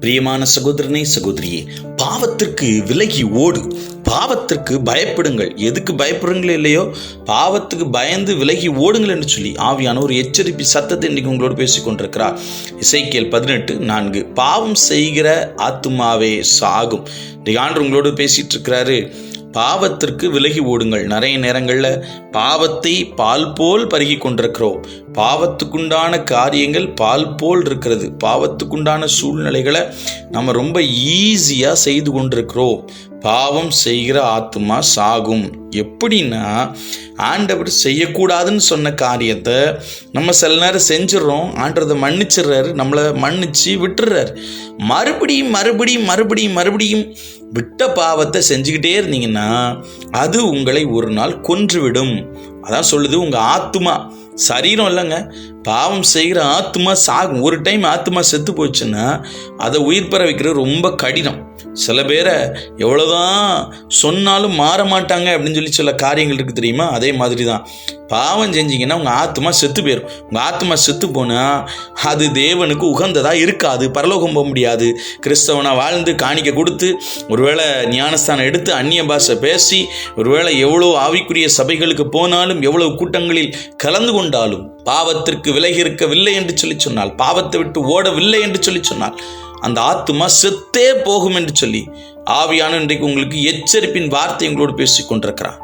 பிரியமான சகோதரனே சகோதரியே பாவத்திற்கு விலகி ஓடு. பாவத்திற்கு பயப்படுங்கள். எதுக்கு பயப்படுறீங்களோ இல்லையோ பாவத்துக்கு பயந்து விலகி ஓடுங்கள் என்று சொல்லி ஆவியான ஒரு எச்சரிப்பு சத்தத்தை இன்னைக்கு உங்களோடு பேசிக் கொண்டிருக்கிறார். இசைக்கியல் பதினெட்டு நான்கு பாவம் செய்கிற ஆத்துமாவே சாகும். இன்னைக்கு ஆண்டு உங்களோடு பேசிட்டு இருக்கிறாரு. பாவத்திற்கு விலகி ஓடுங்கள். நிறைய நேரங்களில் பாவத்தை பால் போல் பருகி கொண்டிருக்கிறோம். பாவத்துக்குண்டான காரியங்கள் பால் போல் இருக்கிறது. பாவத்துக்குண்டான சூழ்நிலைகளை நம்ம ரொம்ப ஈஸியாக செய்து கொண்டிருக்கிறோம். பாவம் செய்கிற ஆத்மா சாகும். எப்படின்னா ஆண்டவர் செய்யக்கூடாதுன்னு சொன்ன காரியத்தை நம்ம சில நேரம் செஞ்சிடறோம். ஆண்டவர் மன்னிச்சிடுறாரு நம்மளை மன்னிச்சு விட்டுறாரு மறுபடியும் மறுபடியும் மறுபடியும் மறுபடியும் விட்ட பாவத்தை செஞ்சுக்கிட்டே இருந்தீங்கன்னா அது உங்களை ஒரு நாள் கொன்றுவிடும். அதான் சொல்லுது உங்கள் ஆத்துமா. சரீரம் இல்லைங்க. பாவம் செய்கிற ஆத்மா சாகும். ஒரு டைம் ஆத்மா செத்து போச்சுன்னா அதை உயிர் பெற வைக்கிறது ரொம்ப கடினம். சில பேரை எவ்வளோதான் சொன்னாலும் மாற மாட்டாங்க அப்படின்னு சொல்லி சில காரியங்கள் இருக்குது தெரியுமா? அதே மாதிரி தான் பாவம் செஞ்சிங்கன்னா உங்கள் ஆத்மா செத்து போயிடும் உங்கள் ஆத்மா செத்து போனால் அது தேவனுக்கு உகந்ததாக இருக்காது. பரலோகம் போக முடியாது. கிறிஸ்தவனாக வாழ்ந்து காணிக்க கொடுத்து ஒருவேளை ஞானஸ்தானம் எடுத்து அந்நிய பாஷை பேசி ஒருவேளை எவ்வளோ ஆவிக்குரிய சபைகளுக்கு போனாலும் எவ்வளோ கூட்டங்களில் கலந்து கொண்டாலும் பாவத்திற்கு விலகி இருக்கவில்லை என்று சொல்லி சொன்னால் பாவத்தை விட்டு ஓடவில்லை என்று சொல்லி சொன்னால் அந்த ஆத்துமா செத்தே போகும் என்று சொல்லி ஆவியான இன்றைக்கு உங்களுக்கு எச்சரிப்பின் வார்த்தை எங்களோடு பேசிக் கொண்டிருக்கிறார்